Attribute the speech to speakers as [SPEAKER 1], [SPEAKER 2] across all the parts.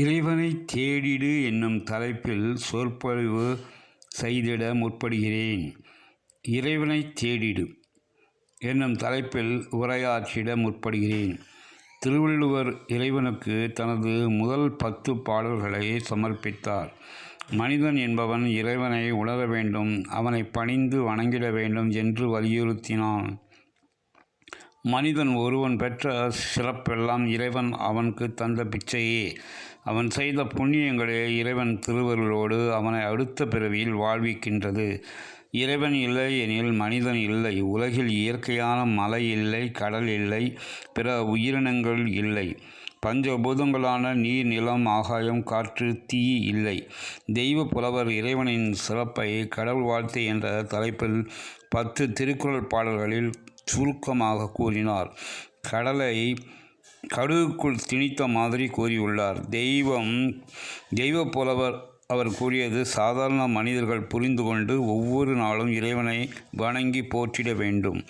[SPEAKER 1] இறைவனை தேடிடு என்னும் தலைப்பில் சொற்பொழிவு செய்திட முற்படுகிறேன் இறைவனை தேடிடு என்னும் தலைப்பில் உரையாற்றிட முற்படுகிறேன் திருவள்ளுவர் இறைவனுக்கு தனது முதல் பத்து பாடல்களை சமர்ப்பித்தார் மனிதன் என்பவன் இறைவனை உணர வேண்டும் அவனை பணிந்து வணங்கிட வேண்டும் என்று வலியுறுத்தினான் மனிதன் ஒருவன் பெற்ற சிறப்பெல்லாம் இறைவன் அவனுக்கு தந்த பிச்சையே அவன் செய்த புண்ணியங்களே இறைவன் திருவருளோடு அவனை அடுத்த பிறவியில் வாழ்விக்கின்றது இறைவன் இல்லை எனில் மனிதன் இல்லை உலகில் இயற்கையான மலை இல்லை கடல் இல்லை பிற உயிரினங்கள் இல்லை பஞ்சபூதங்களான நீர் நிலம் ஆகாயம் காற்று தீ இல்லை தெய்வ புலவர் இறைவனின் சிறப்பை கடவுள் வாழ்த்து என்ற தலைப்பில் பத்து திருக்குறள் பாடல்களில் சுருக்கமாக கூறினார் கடலை கடுகுக்குள் திணித்த மாதிரி கூறியுள்ளார் தெய்வம் தெய்வ புலவர் அவர் கூறியது சாதாரண மனிதர்கள் புரிந்து கொண்டு ஒவ்வொரு நாளும் இறைவனை வணங்கி போற்றிட வேண்டும்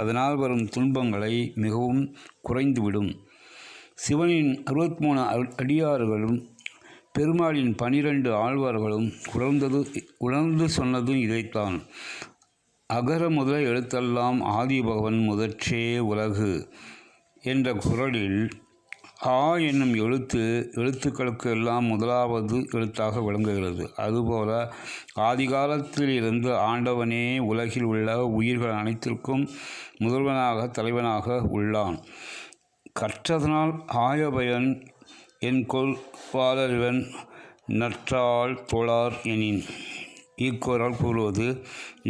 [SPEAKER 1] அதனால் வரும் துன்பங்களை மிகவும் குறைந்துவிடும் சிவனின் அறுபத்தி மூணு அடியாறுகளும் பெருமாளின் பனிரெண்டு ஆழ்வார்களும் உணர்ந்தது உணர்ந்து சொன்னதும் இதைத்தான் அகர முதல எழுத்தெல்லாம் ஆதிபகவன் முதற்றே உலகு என்ற குரலில் ஆ என்னும் எழுத்து எழுத்துக்களுக்கு எல்லாம் முதலாவது எழுத்தாக விளங்குகிறது அதுபோல ஆதிகாலத்தில் இருந்து ஆண்டவனே உலகில் உள்ள உயிர்கள் அனைத்திற்கும் முதல்வனாக தலைவனாக உள்ளான் கற்றதனால் ஆயபயன் என் கொள்வாளர்வன் நற்றால் தொழார் எனின் ஈக்குவரால் கூறுவது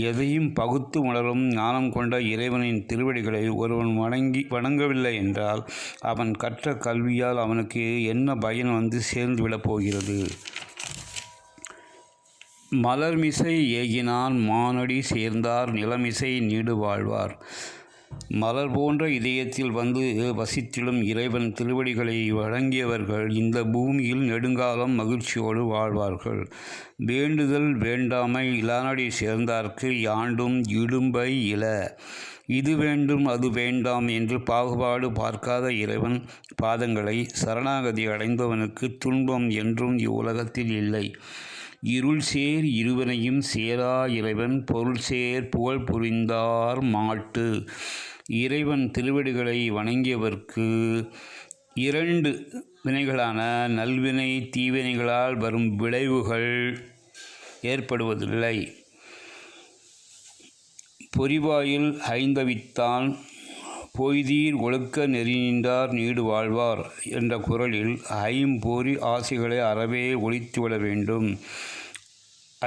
[SPEAKER 1] எதையும் பகுத்து உணரும் ஞானம் கொண்ட இறைவனின் திருவடிகளை ஒருவன் வணங்கி வணங்கவில்லை என்றால் அவன் கற்ற கல்வியால் அவனுக்கு என்ன பயன் வந்து சேர்ந்து விடப் போகிறது மலர்மிசை ஏகினான் மானடி சேர்ந்தார் நிலமிசை நீடு வாழ்வார் மலர் போன்ற இதயத்தில் வந்து வசித்திடும் இறைவன் திருவடிகளை வழங்கியவர்கள் இந்த பூமியில் நெடுங்காலம் மகிழ்ச்சியோடு வாழ்வார்கள் வேண்டுதல் வேண்டாமை இலானடி சேர்ந்தார்க்கு யாண்டும் இடும்பை இல இது வேண்டும் அது வேண்டாம் என்று பாகுபாடு பார்க்காத இறைவன் பாதங்களை சரணாகதி அடைந்தவனுக்கு துன்பம் என்றும் இவ்வுலகத்தில் இல்லை இருள் சேர் இருவனையும் சேரா இறைவன் பொருள் சேர் புகழ் புரிந்தார் மாட்டு இறைவன் திருவடிகளை வணங்கியவர்க்கு இரண்டு வினைகளான நல்வினை தீவினைகளால் வரும் விளைவுகள் ஏற்படுவதில்லை பொறிவாயில் ஐந்தவித்தான் பொய்தீர் ஒழுக்க நெறிந்தார் நீடு வாழ்வார் என்ற குரலில் ஐம்பொறி ஆசைகளை அறவே ஒழித்து விட வேண்டும்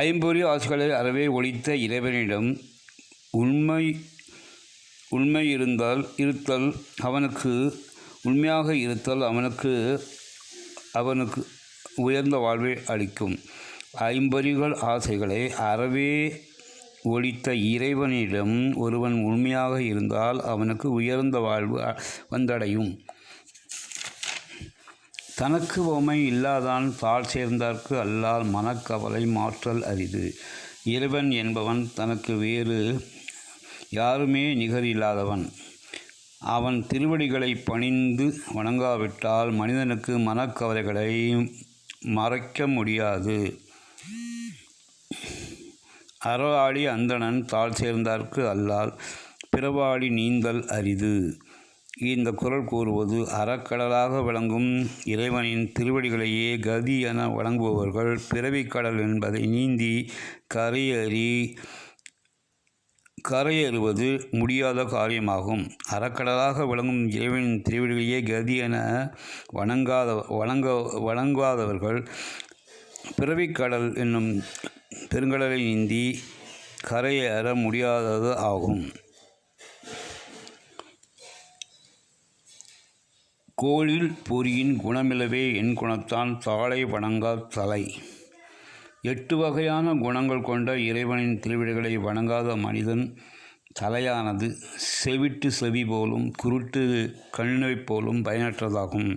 [SPEAKER 1] ஐம்பொறி ஆசைகளை அறவே ஒழித்த இறைவனிடம் உண்மை உண்மை இருந்தால் இருத்தல் அவனுக்கு உண்மையாக இருத்தல் அவனுக்கு அவனுக்கு உயர்ந்த வாழ்வை அளிக்கும் ஐம்பொறிகள் ஆசைகளை அறவே ஒழித்த இறைவனிடம் ஒருவன் உண்மையாக இருந்தால் அவனுக்கு உயர்ந்த வாழ்வு வந்தடையும் தனக்கு உமை இல்லாதான் பால் சேர்ந்தார்க்கு அல்லால் மனக்கவலை மாற்றல் அரிது இறைவன் என்பவன் தனக்கு வேறு யாருமே நிகரில்லாதவன் அவன் திருவடிகளை பணிந்து வணங்காவிட்டால் மனிதனுக்கு மனக்கவலைகளை மறைக்க முடியாது அறவாளி அந்தணன் தாள் சேர்ந்தார்க்கு அல்லால் பிறவாளி நீந்தல் அரிது இந்த குரல் கூறுவது அறக்கடலாக விளங்கும் இறைவனின் திருவடிகளையே கதி என வழங்குபவர்கள் பிறவிக்கடல் என்பதை நீந்தி கரையறி கரையேறுவது முடியாத காரியமாகும் அறக்கடலாக விளங்கும் இறைவனின் திருவிழியே கதி என வணங்காத வணங்க வணங்காதவர்கள் பிறவிக்கடல் என்னும் பெருங்கடலில் இந்தி கரையேற முடியாதது ஆகும் கோளில் பொறியின் குணமிலவே என் குணத்தான் தாளை வணங்க தலை எட்டு வகையான குணங்கள் கொண்ட இறைவனின் திருவிடைகளை வணங்காத மனிதன் தலையானது செவிட்டு செவி போலும் குருட்டு கண்ணுவை போலும் பயனற்றதாகும்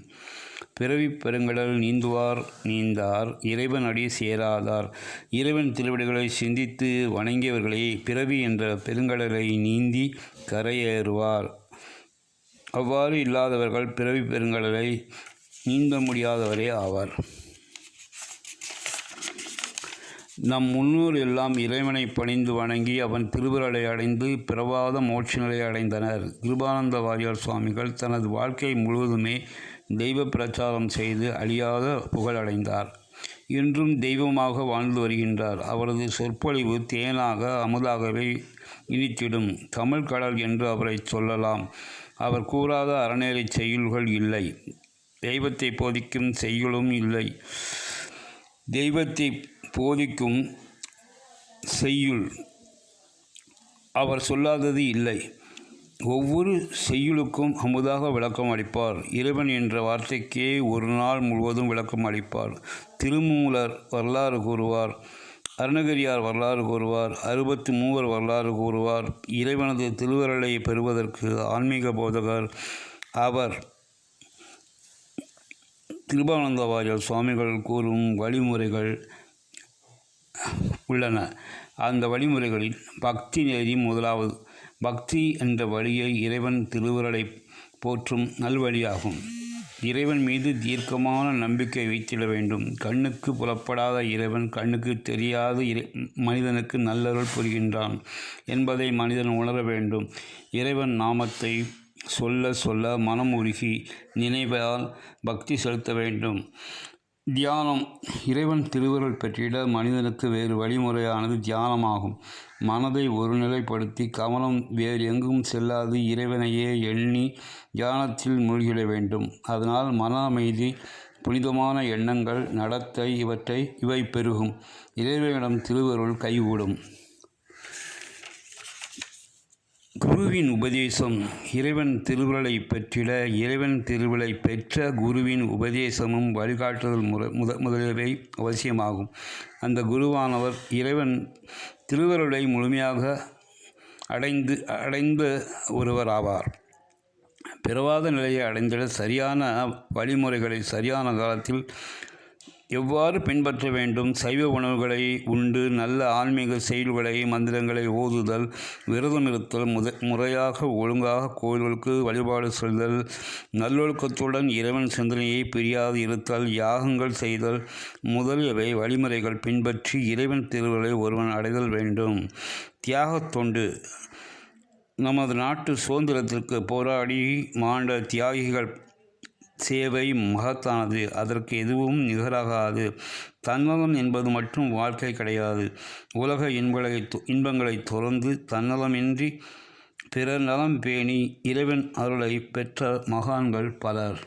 [SPEAKER 1] பிறவி பெருங்கடல் நீந்துவார் நீந்தார் இறைவன் அடி சேராதார் இறைவன் திருவிடைகளை சிந்தித்து வணங்கியவர்களை பிறவி என்ற பெருங்கடலை நீந்தி கரையேறுவார் அவ்வாறு இல்லாதவர்கள் பிறவி பெருங்கடலை நீந்த முடியாதவரே ஆவார் நம் முன்னோர் எல்லாம் இறைவனை பணிந்து வணங்கி அவன் திருவிரலை அடைந்து பிரபாத மோட்ச நிலையை அடைந்தனர் கிருபானந்த வாரியார் சுவாமிகள் தனது வாழ்க்கை முழுவதுமே தெய்வ பிரச்சாரம் செய்து அழியாத புகழடைந்தார் இன்றும் தெய்வமாக வாழ்ந்து வருகின்றார் அவரது சொற்பொழிவு தேனாக அமுதாகவே இனித்திடும் தமிழ் கடல் என்று அவரை சொல்லலாம் அவர் கூறாத அறநிலை செய்யுள்கள் இல்லை தெய்வத்தை போதிக்கும் செய்யுளும் இல்லை தெய்வத்தை போதிக்கும் செய்யுள் அவர் சொல்லாதது இல்லை ஒவ்வொரு செய்யுளுக்கும் அமுதாக விளக்கம் அளிப்பார் இறைவன் என்ற வார்த்தைக்கே ஒரு நாள் முழுவதும் விளக்கம் அளிப்பார் திருமூலர் வரலாறு கூறுவார் அருணகிரியார் வரலாறு கூறுவார் அறுபத்தி மூவர் வரலாறு கூறுவார் இறைவனது திருவரலை பெறுவதற்கு ஆன்மீக போதகர் அவர் திருபானந்த வாரியர் சுவாமிகள் கூறும் வழிமுறைகள் உள்ளன அந்த வழிமுறைகளில் பக்தி நெறி முதலாவது பக்தி என்ற வழியை இறைவன் திருவுருளை போற்றும் நல்வழியாகும் இறைவன் மீது தீர்க்கமான நம்பிக்கை வைத்திட வேண்டும் கண்ணுக்கு புலப்படாத இறைவன் கண்ணுக்கு தெரியாத மனிதனுக்கு நல்லருள் புரிகின்றான் என்பதை மனிதன் உணர வேண்டும் இறைவன் நாமத்தை சொல்ல சொல்ல மனம் உருகி நினைவால் பக்தி செலுத்த வேண்டும் தியானம் இறைவன் திருவருள் பெற்றிட மனிதனுக்கு வேறு வழிமுறையானது தியானமாகும் மனதை ஒருநிலைப்படுத்தி கவனம் வேறு எங்கும் செல்லாது இறைவனையே எண்ணி தியானத்தில் மூழ்கிட வேண்டும் அதனால் மன அமைதி புனிதமான எண்ணங்கள் நடத்தை இவற்றை இவை பெருகும் இறைவனிடம் திருவருள் கைகூடும் குருவின் உபதேசம் இறைவன் திருவிழலை பெற்றிட இறைவன் திருவிழை பெற்ற குருவின் உபதேசமும் வழிகாட்டுதல் முற முத முதலியவை அவசியமாகும் அந்த குருவானவர் இறைவன் திருவருளை முழுமையாக அடைந்து அடைந்த ஒருவர் ஆவார் பிறவாத நிலையை அடைந்திட சரியான வழிமுறைகளை சரியான காலத்தில் எவ்வாறு பின்பற்ற வேண்டும் சைவ உணவுகளை உண்டு நல்ல ஆன்மீக செயல்களை மந்திரங்களை ஓதுதல் விரதம் இருத்தல் முத முறையாக ஒழுங்காக கோயில்களுக்கு வழிபாடு செல்தல் நல்லொழுக்கத்துடன் இறைவன் சிந்தனையை பிரியாது இருத்தல் யாகங்கள் செய்தல் முதலியவை வழிமுறைகள் பின்பற்றி இறைவன் தேர்வுகளை ஒருவன் அடைதல் வேண்டும் தியாகத் தொண்டு நமது நாட்டு சுதந்திரத்திற்கு போராடி மாண்ட தியாகிகள் சேவை மகத்தானது அதற்கு எதுவும் நிகராகாது தன்னலம் என்பது மட்டும் வாழ்க்கை கிடையாது உலக இன்பங்களை இன்பங்களை துறந்து தன்னலமின்றி பிறர் நலம் பேணி இறைவன் அருளை பெற்ற மகான்கள் பலர்